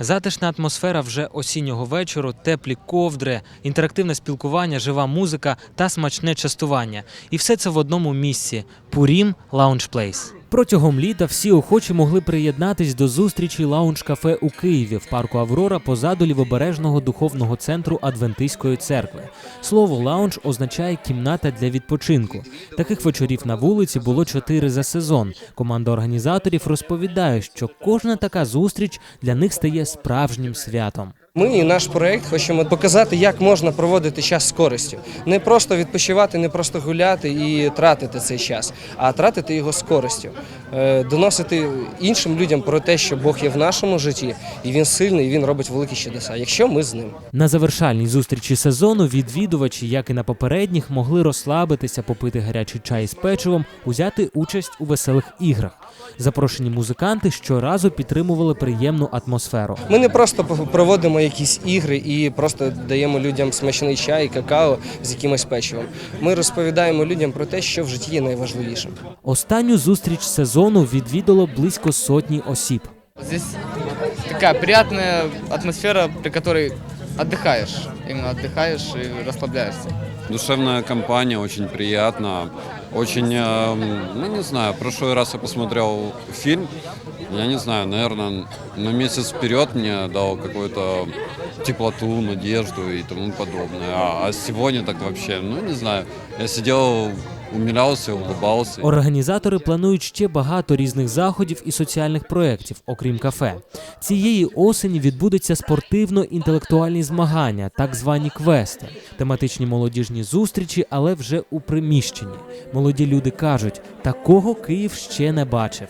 Затишна атмосфера вже осіннього вечору, теплі ковдри, інтерактивне спілкування, жива музика та смачне частування. І все це в одному місці Пурім Лаунж Place. Протягом літа всі охочі могли приєднатись до зустрічі лаунж-кафе у Києві в парку Аврора позаду лівобережного духовного центру Адвентистської церкви. Слово лаунж означає кімната для відпочинку. Таких вечорів на вулиці було чотири за сезон. Команда організаторів розповідає, що кожна така зустріч для них стає справжнім святом. Ми і наш проект хочемо показати, як можна проводити час з користю. Не просто відпочивати, не просто гуляти і тратити цей час, а тратити його з користю. Е, Доносити іншим людям про те, що Бог є в нашому житті, і він сильний, і він робить великі чудеса, якщо ми з ним. На завершальній зустрічі сезону відвідувачі, як і на попередніх, могли розслабитися, попити гарячий чай з печивом, узяти участь у веселих іграх. Запрошені музиканти щоразу підтримували приємну атмосферу. Ми не просто проводимо якісь ігри і просто даємо людям смачний чай, какао з якимось печивом. Ми розповідаємо людям про те, що в житті є найважливішим. Останню зустріч сезону відвідало близько сотні осіб. Здесь така приятная атмосфера, при которой отдыхаешь Именно отдыхаешь и расслабляешься. Душевная компания, очень приятно. Очень, эм, ну не знаю, прошлый раз я посмотрел фильм, я не знаю, наверное, на месяц вперед мне дал какую-то теплоту, надежду и тому подобное. А, а сегодня так вообще, ну не знаю, я сидел, умилялся, улыбался. Організатори планують ще багато різних заходів і соціальних проєктів, окрім кафе. Цієї осені відбудуться спортивно-інтелектуальні змагання, так звані квести, тематичні молодіжні зустрічі, але вже у приміщенні. Молоді люди кажуть, такого Київ ще не бачив.